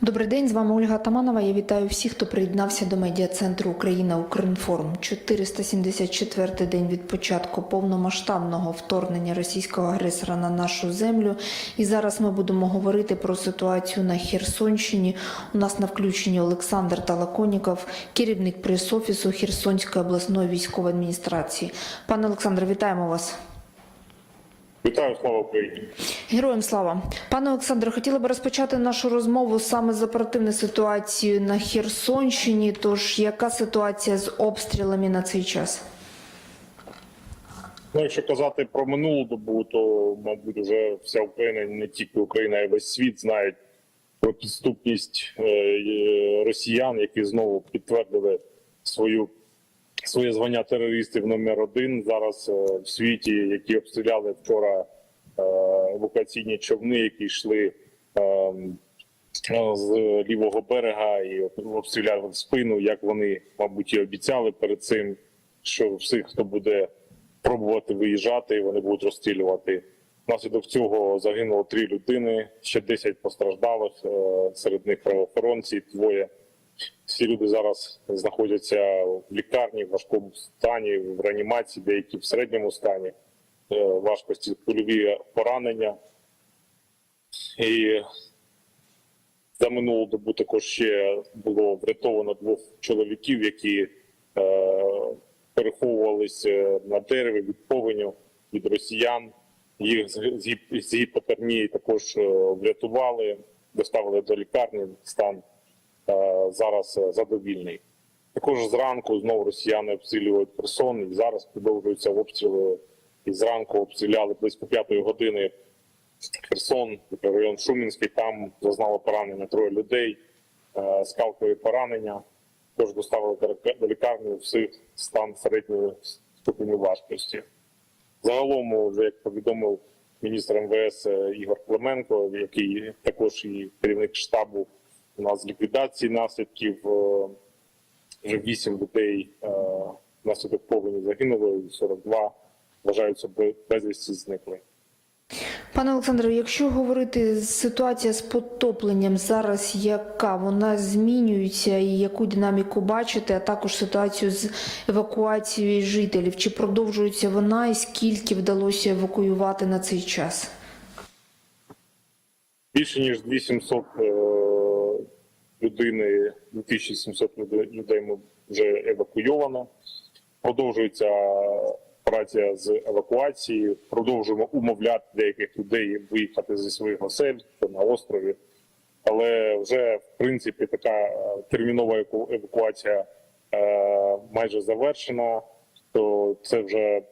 Добрий день, з вами Ольга Таманова. Я вітаю всіх, хто приєднався до медіа-центру Україна Укрінформ. 474-й день від початку повномасштабного вторгнення російського агресора на нашу землю. І зараз ми будемо говорити про ситуацію на Херсонщині. У нас на включенні Олександр Талаконіков, керівник прес-офісу Херсонської обласної військової адміністрації. Пане Олександре, вітаємо вас. Вітаю, слава Україні. Героям слава, пане Олександре, хотіла би розпочати нашу розмову саме з оперативної ситуації на Херсонщині. Тож яка ситуація з обстрілами на цей час? Ну, якщо казати про минулу добу, то мабуть вже вся Україна, не тільки Україна, а й весь світ знають про підступність е, е, росіян, які знову підтвердили свою своє звання терористів номер один зараз е, в світі, які обстріляли вчора е, евакуаційні човни, які йшли. е, з лівого берега і обстріляли в спину, як вони, мабуть, і обіцяли перед цим, що всіх, хто буде пробувати виїжджати, вони будуть розстрілювати. Внаслідок цього загинуло три людини, ще 10 постраждалих, е, серед них правоохоронці, двоє. Всі люди зараз знаходяться в лікарні в важкому стані, в реанімації, деякі в середньому стані, е, важкості кульові поранення. І за минулу добу також ще було врятовано двох чоловіків, які е, переховувалися на дереві від повеню від росіян. Їх з, з, гіп- з гіпотермії також е, врятували, доставили до лікарні. Стан зараз е, задовільний. Також зранку знову росіяни обстрілюють Херсон, і зараз продовжуються обстріли. І зранку обстріляли близько п'ятої години Херсон, район Шумінський. Там зазнало поранення троє людей, е, скалкові поранення. Тож доставили до ліка- лікарні всіх стан середньої ступені важкості. Загалом, вже як повідомив міністр МВС е, Ігор Клименко, який також і керівник штабу у нас ліквідації наслідків. е, Вже 8 людей е, внаслідок повені загинуло, і 42 вважаються безвісті зникли. Пане Олександре, якщо говорити ситуація з потопленням зараз, яка вона змінюється і яку динаміку бачите, а також ситуацію з евакуацією жителів, чи продовжується вона, і скільки вдалося евакуювати на цей час? Більше ніж 2700 е, людини, 2700 людей- ми вже евакуйовано. Продовжується праця з евакуації. Продовжуємо умовляти деяких людей виїхати зі своїх осель на острові. Але вже в принципі така е, термінова евакуація е, майже завершена. То це вже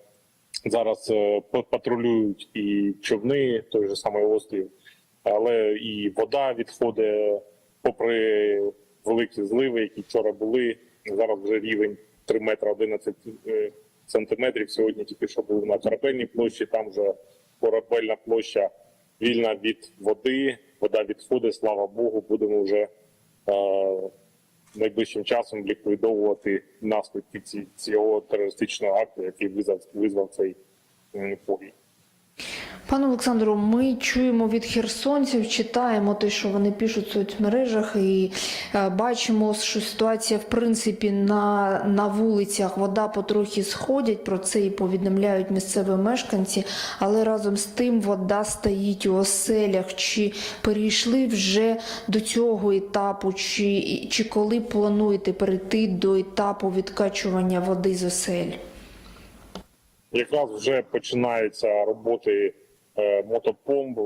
зараз е, патрулюють і човни, той же самий острів, але і вода відходить, попри великі зливи, які вчора були. Зараз вже рівень 3 метра 11 е, сантиметрів. Сьогодні тільки що був на корабельній площі. Там вже корабельна площа вільна від води. Вода відходить, слава Богу, будемо вже е, найближчим часом ліквідовувати наслідки цього терористичного акту, який визвав, визвав цей м, повій. Пане Олександру, ми чуємо від херсонців, читаємо те, що вони пишуть в соцмережах, і е, бачимо, що ситуація в принципі на, на вулицях вода потрохи сходять. Про це і повідомляють місцеві мешканці, але разом з тим вода стоїть у оселях. Чи перейшли вже до цього етапу, чи, чи коли плануєте перейти до етапу відкачування води з осель? Якраз вже починаються роботи мотопомп.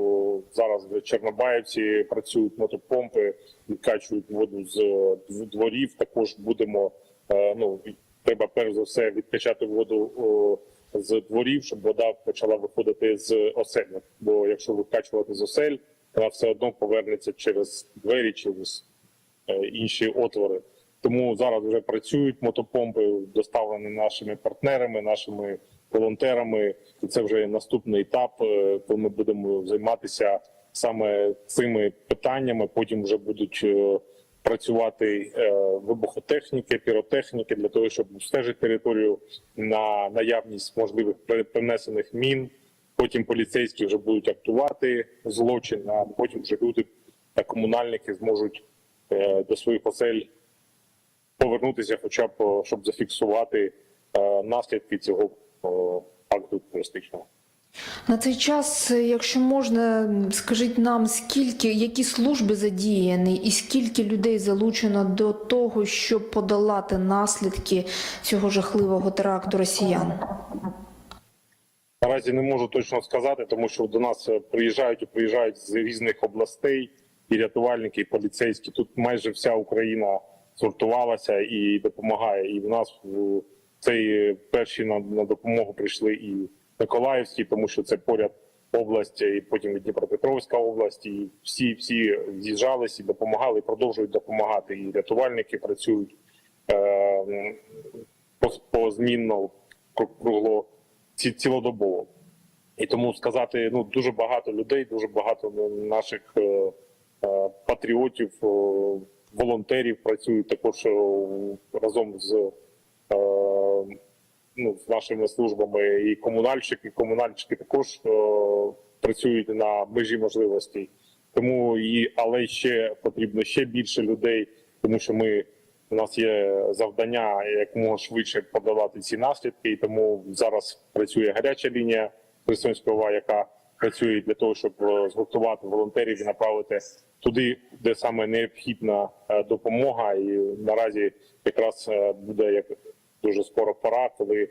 Зараз в Чорнобаївці працюють мотопомпи, відкачують воду з е, дворів. Також будемо е, ну треба перш за все відкачати воду з дворів, щоб вода почала виходити з осель. Бо якщо викачувати з осель, вона все одно повернеться через двері, через е, інші отвори. Тому зараз вже працюють мотопомпи, доставлені нашими партнерами, нашими волонтерами. І це вже наступний етап, е, коли ми будемо займатися саме цими питаннями. Потім вже будуть е, працювати е, вибухотехніки, піротехніки для того, щоб обстежити територію на наявність можливих пере- перенесених мін. Потім поліцейські вже будуть актувати злочин, а потім вже люди та комунальники зможуть до своїх осель повернутися, хоча б щоб зафіксувати наслідки цього акту терористичного. На цей час, якщо можна, скажіть нам, скільки, які служби задіяні і скільки людей залучено до того, щоб подолати наслідки цього жахливого теракту росіян? Наразі не можу точно сказати, тому що до нас приїжджають і приїжджають з різних областей і рятувальники, і поліцейські. Тут майже вся Україна згуртувалася і допомагає. І в нас в цей перші на, на допомогу прийшли і Миколаївські, тому що це поряд область, і потім Дніпропетровська область. І всі всі з'їжджались і допомагали, і продовжують допомагати. І рятувальники працюють е, по- позмінно кругло ці- цілодобово. І тому сказати, ну дуже багато людей, дуже багато наших е, е, патріотів, е, волонтерів працюють також е, разом з, е, ну, з нашими службами. І комунальщики, комунальщики також е, працюють на межі можливостей. Тому і але ще потрібно ще більше людей, тому що ми у нас є завдання якомога швидше подолати ці наслідки, і тому зараз працює гаряча лінія Херсонського яка працює для того, щоб е, згуртувати волонтерів і направити туди, де саме необхідна е, допомога. І наразі якраз буде як дуже скоро пора, коли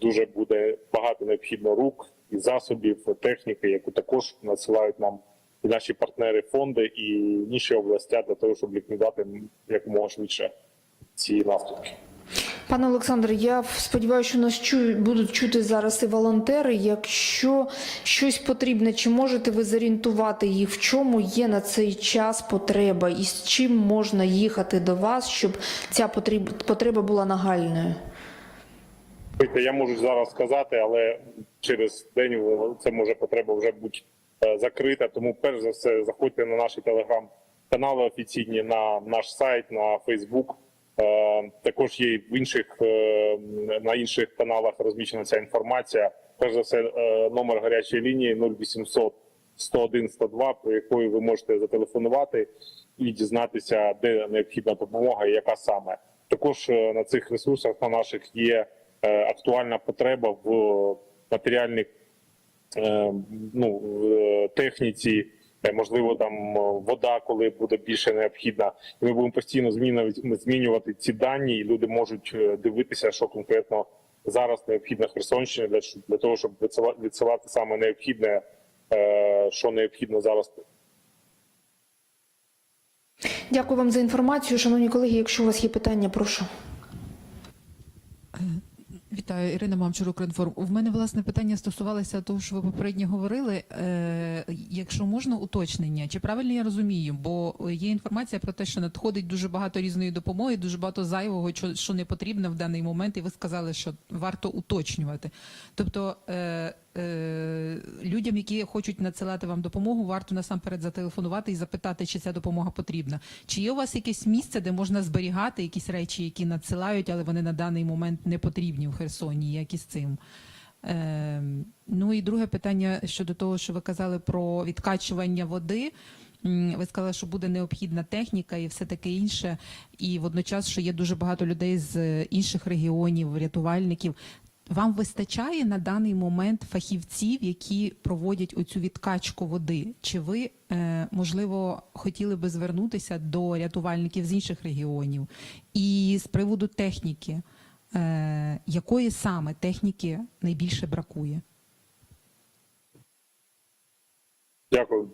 дуже буде багато необхідно рук і засобів, техніки, яку також надсилають нам і наші партнери фонди і інші областя для того, щоб ліквідати якомога швидше ці наслідки. Пане Олександре, я сподіваюся, що нас чують, будуть чути зараз і волонтери. Якщо щось потрібне, чи можете ви зорієнтувати їх, в чому є на цей час потреба, і з чим можна їхати до вас, щоб ця потреба була нагальною? Я можу зараз сказати, але через день це може потреба вже бути е, закрита. Тому, перш за все, заходьте на наші телеграм-канали офіційні, на наш сайт, на Фейсбук. Е, Також є в інших е, на інших каналах розміщена ця інформація. Перш за все, е, номер гарячої лінії 0800 101 102, про якою ви можете зателефонувати і дізнатися, де необхідна допомога і яка саме. Також на цих ресурсах на наших є актуальна потреба в матеріальній е, ну, техніці, можливо, там е, вода, коли буде більше необхідна. І ми будемо постійно змінювати, ці дані, і люди можуть е, дивитися, що конкретно зараз необхідно Херсонщині для, для того, щоб відсила- відсилати саме необхідне, е, що необхідно зараз Дякую вам за інформацію, шановні колеги. Якщо у вас є питання, прошу. Вітаю, Ірина Мамчур, Укрінформ. У мене власне питання стосувалося того, що ви попередньо говорили. Е, якщо можна, уточнення, чи правильно я розумію? Бо є інформація про те, що надходить дуже багато різної допомоги, дуже багато зайвого, що, не потрібно в даний момент, і ви сказали, що варто уточнювати. Тобто е, людям, які хочуть надсилати вам допомогу, варто насамперед зателефонувати і запитати, чи ця допомога потрібна. Чи є у вас якесь місце, де можна зберігати якісь речі, які надсилають, але вони на даний момент не потрібні в Херсоні? Як із цим? Е, ну і друге питання щодо того, що ви казали про відкачування води. Ви сказали, що буде необхідна техніка і все таке інше, і водночас, що є дуже багато людей з інших регіонів, рятувальників. Вам вистачає на даний момент фахівців, які проводять оцю відкачку води? Чи ви, е, можливо, хотіли би звернутися до рятувальників з інших регіонів? І з приводу техніки, е, якої саме техніки найбільше бракує? Дякую.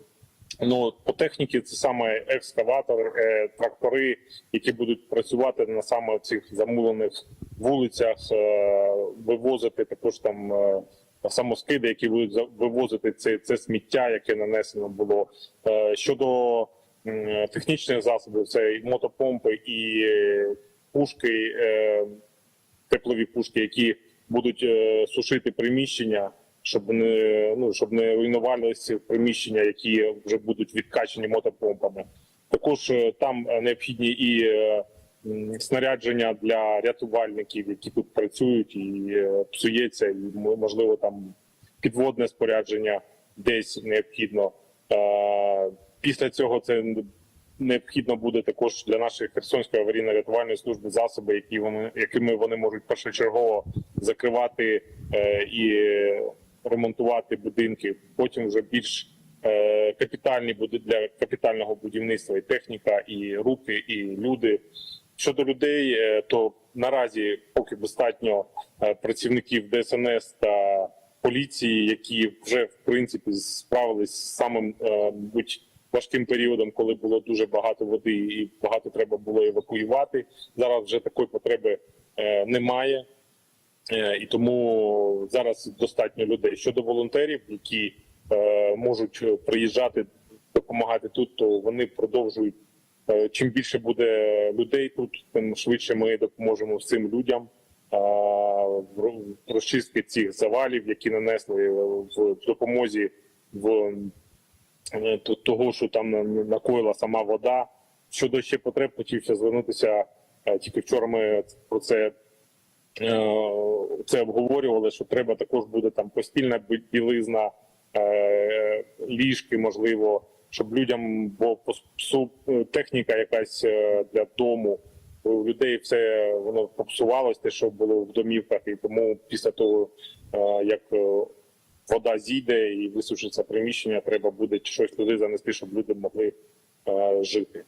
Ну по техніці це саме екскаватор, е, трактори, які будуть працювати на саме цих замулених вулицях, е, вивозити також там е, самоскиди, які будуть вивозити це, це сміття, яке нанесено було. Щодо технічних засобів, це і мотопомпи і пушки, теплові пушки, які будуть сушити приміщення, щоб не ну щоб не руйнувалися приміщення, які вже будуть відкачені мотопомпами. Також е, там е, необхідні і е, снарядження для рятувальників, які тут працюють, і псується, і можливо там підводне спорядження десь необхідно. Після цього це необхідно буде також для нашої Херсонської аварійно-рятувальної служби засоби, які вони якими вони можуть першочергово закривати і ремонтувати будинки. Потім вже більш е, капітальні буде для капітального будівництва і техніка, і руки, і люди. Щодо людей, е, то наразі поки достатньо е, працівників ДСНС та поліції, які вже в принципі справились з самим мабуть, важким періодом, коли було дуже багато води і багато треба було евакуювати. Зараз вже такої потреби немає. Е, і тому зараз достатньо людей. Щодо волонтерів, які е, можуть приїжджати допомагати тут, то вони продовжують. Е, Чим більше буде людей тут, тим швидше ми допоможемо всім людям в ро- в розчистці цих завалів, які нанесли в допомозі в того, що там накоїла сама вода. Щодо ще потреб, хотівся звернутися. Тільки вчора ми про це це обговорювали, що треба також буде там постільна білизна, е, ліжки, можливо, щоб людям бо е, техніка якась е, для дому. У людей все воно попсувалось, те, що було в домівках, і тому після того, е, як е, вода зійде і висушиться приміщення, треба буде щось туди занести, щоб люди могли е, жити.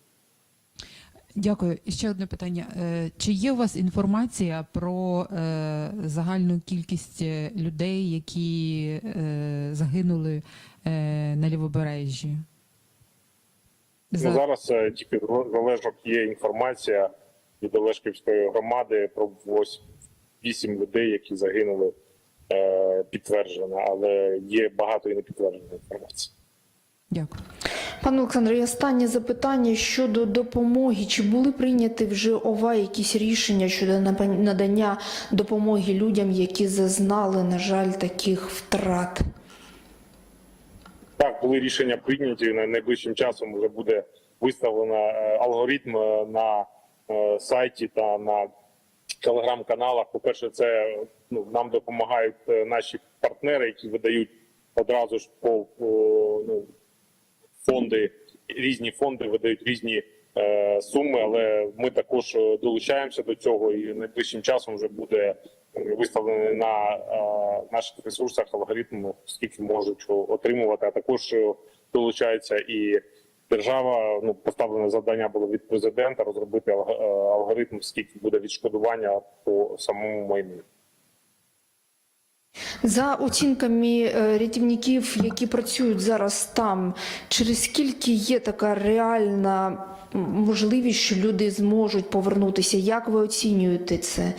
Дякую. І ще одне питання. Е, Чи є у вас інформація про е, загальну кількість е, людей, які загинули на лівобережжі? Ну, зараз тільки в залежок є інформація від Олешківської громади про вісім людей, які загинули, підтверджено, але є багато і не підтвердженої інформації. Дякую. Пане Олександре, і останнє запитання щодо допомоги. Чи були прийняті вже ова якісь рішення щодо надання допомоги людям, які зазнали, на жаль, таких втрат? Так, були рішення прийняті. На найближчим часом вже буде виставлено е, алгоритм е, на е, сайті та на телеграм-каналах. По-перше, це ну, нам допомагають наші партнери, які видають одразу ж по, по ну, фонди, різні фонди видають різні е, суми, але ми також е, долучаємося до цього, і найближчим часом вже буде е, виставлений на е, наших ресурсах алгоритм, скільки можуть отримувати. А також е, долучається і держава. Ну поставлене завдання було від президента розробити алг- алгоритм, скільки буде відшкодування по самому майну. За оцінками е, рятівників, які працюють зараз там, через скільки є така реальна можливість, що люди зможуть повернутися? Як ви оцінюєте це?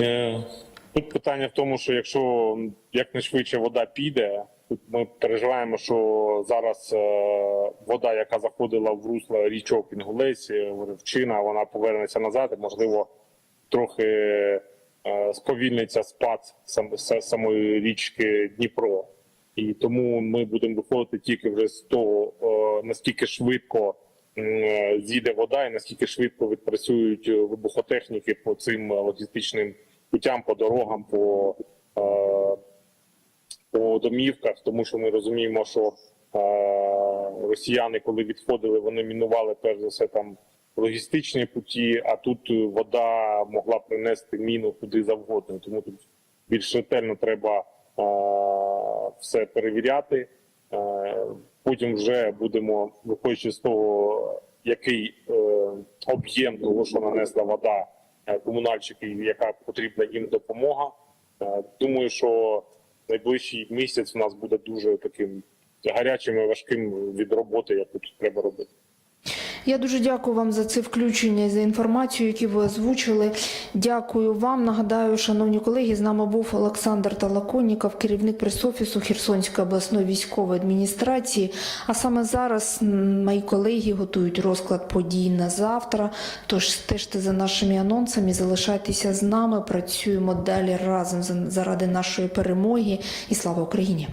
Е, Тут питання в тому, що якщо якнайшвидше вода піде, тут ми переживаємо, що зараз е, вода, яка заходила в русло річок Інгулець, Ревчина, вона повернеться назад, і, можливо, трохи сповільниться спад сам, самої річки Дніпро. І тому ми будемо виходити тільки вже з того, е, наскільки швидко е, зійде вода, і наскільки швидко відпрацюють е, вибухотехніки по цим е, логістичним путям, по дорогам, по, е, по домівках, тому що ми розуміємо, що е, росіяни, коли відходили, вони мінували перш за все там логістичні путі, а тут е, вода могла принести міну куди завгодно. Тому тут більш ретельно треба е, все перевіряти. Е, Потім вже будемо виходячи з того, який об'єм того, що нанесла вода комунальщиків, яка потрібна їм допомога. Думаю, що найближчий місяць у нас буде дуже таким гарячим і важким від роботи, яку тут треба робити. Я дуже дякую вам за це включення і за інформацію, яку ви озвучили. Дякую вам. Нагадаю, шановні колеги, з нами був Олександр Талаконіков, керівник прес-офісу Херсонської обласної військової адміністрації. А саме зараз мої колеги готують розклад подій на завтра. Тож стежте за нашими анонсами, залишайтеся з нами. Працюємо далі разом заради нашої перемоги. І слава Україні!